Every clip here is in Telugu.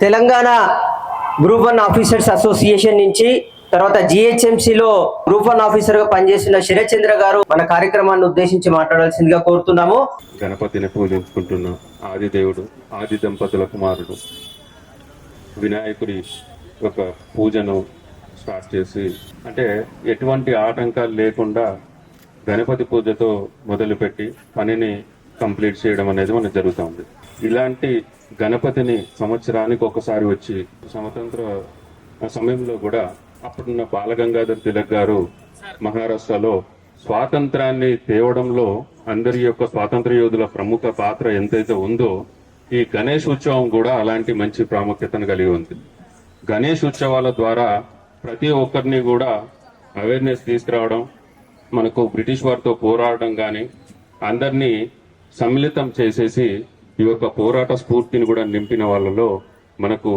Telangana group one officers association నుంచి తర్వాత జిహెచ్ఎంసిలో గ్రూప్ వన్ ఆఫీసర్గా పనిచేసిన శరచంద్ర గారు మన కార్యక్రమాన్ని ఉద్దేశించి మాట్లాడాల్సిందిగా కోరుతున్నాము. గణపతిని పూజించుకుంటున్న ఆది దేవుడు ఆది దంపతుల కుమారుడు వినాయకుడి ఒక పూజను స్టార్ట్ చేసి అంటే ఎటువంటి ఆటంకాలు లేకుండా గణపతి పూజతో మొదలుపెట్టి పనిని కంప్లీట్ చేయడం అనేది మనకు జరుగుతుంది ఇలాంటి గణపతిని సంవత్సరానికి ఒకసారి వచ్చి స్వతంత్ర సమయంలో కూడా అప్పుడున్న బాలగంగాధర్ తిలక్ గారు మహారాష్ట్రలో స్వాతంత్రాన్ని తేవడంలో అందరి యొక్క స్వాతంత్ర యోధుల ప్రముఖ పాత్ర ఎంతైతే ఉందో ఈ గణేష్ ఉత్సవం కూడా అలాంటి మంచి ప్రాముఖ్యతను కలిగి ఉంది. గణేష్ ఉత్సవాల ద్వారా ప్రతి ఒక్కరిని కూడా అవేర్నెస్ తీసుకురావడం మనకు బ్రిటిష్ వారితో పోరాడడం కానీ అందరినీ సమ్మిళితం చేసేసి ఈ యొక్క పోరాట స్ఫూర్తిని కూడా నింపిన వాళ్ళలో మనకు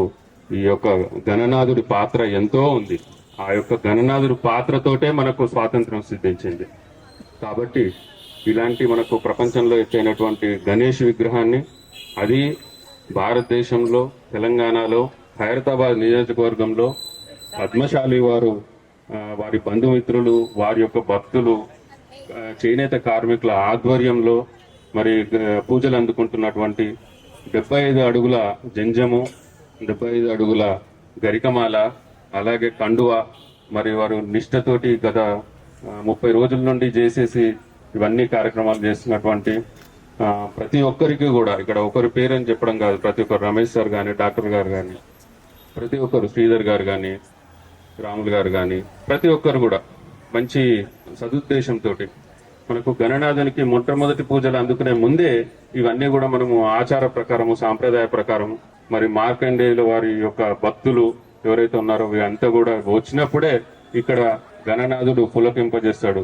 ఈ యొక్క గణనాథుడి పాత్ర ఎంతో ఉంది. ఆ యొక్క గణనాథుడి పాత్రతోటే మనకు స్వాతంత్రం సిద్ధించింది. కాబట్టి ఇలాంటి మనకు ప్రపంచంలో ఎత్తైనటువంటి గణేష్ విగ్రహాన్ని అది భారతదేశంలో తెలంగాణలో ఖైరతాబాద్ నియోజకవర్గంలో పద్మశాలి వారు వారి బంధుమిత్రులు వారి యొక్క భక్తులు చేనేత కార్మికుల ఆధ్వర్యంలో మరి పూజలు అందుకుంటున్నటువంటి డెబ్బై ఐదు అడుగుల జంజము డెబ్బై ఐదు అడుగుల గరికమాల అలాగే కండువ మరి వారు నిష్ఠతోటి గత ముప్పై రోజుల నుండి చేసేసి ఇవన్నీ కార్యక్రమాలు చేస్తున్నటువంటి ప్రతి ఒక్కరికి కూడా ఇక్కడ ఒకరి పేరని చెప్పడం కాదు ప్రతి ఒక్కరు రమేష్ సార్ కానీ డాక్టర్ గారు కానీ ప్రతి ఒక్కరు శ్రీధర్ గారు కానీ రాములు గారు కానీ ప్రతి ఒక్కరు కూడా మంచి సదుద్దేశంతో మనకు గణనాథునికి మొట్టమొదటి పూజలు అందుకునే ముందే ఇవన్నీ కూడా మనము ఆచార ప్రకారము సాంప్రదాయ ప్రకారం మరి మార్కండేయుల వారి యొక్క భక్తులు ఎవరైతే ఉన్నారో అంతా కూడా వచ్చినప్పుడే ఇక్కడ గణనాథుడు పులకింపజేస్తాడు.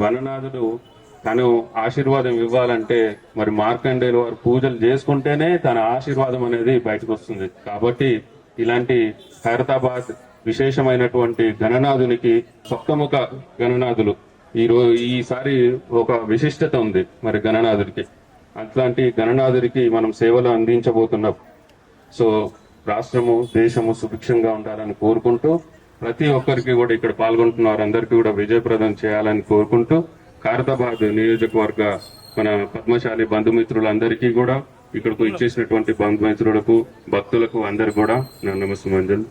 గణనాథుడు తను ఆశీర్వాదం ఇవ్వాలంటే మరి మార్కండేయుల వారు పూజలు చేసుకుంటేనే తన ఆశీర్వాదం అనేది బయటకు వస్తుంది కాబట్టి ఇలాంటి హైదరాబాద్ విశేషమైనటువంటి గణనాథునికి సప్తముఖ గణనాథులు ఈరోజు ఈసారి ఒక విశిష్టత ఉంది మరి గణనాథుడికి. అట్లాంటి గణనాథుడికి మనం సేవలు అందించబోతున్నాం. సో రాష్ట్రము దేశము సుభిక్షంగా ఉండాలని కోరుకుంటూ ప్రతి ఒక్కరికి కూడా ఇక్కడ పాల్గొంటున్న వారందరికీ కూడా విజయప్రదం చేయాలని కోరుకుంటూ ఖారతాబాద్ నియోజకవర్గ మన పద్మశాలి బంధుమిత్రులందరికీ కూడా ఇక్కడకు ఇచ్చేసినటువంటి బంధుమిత్రులకు భక్తులకు అందరు కూడా నా నమస్కారం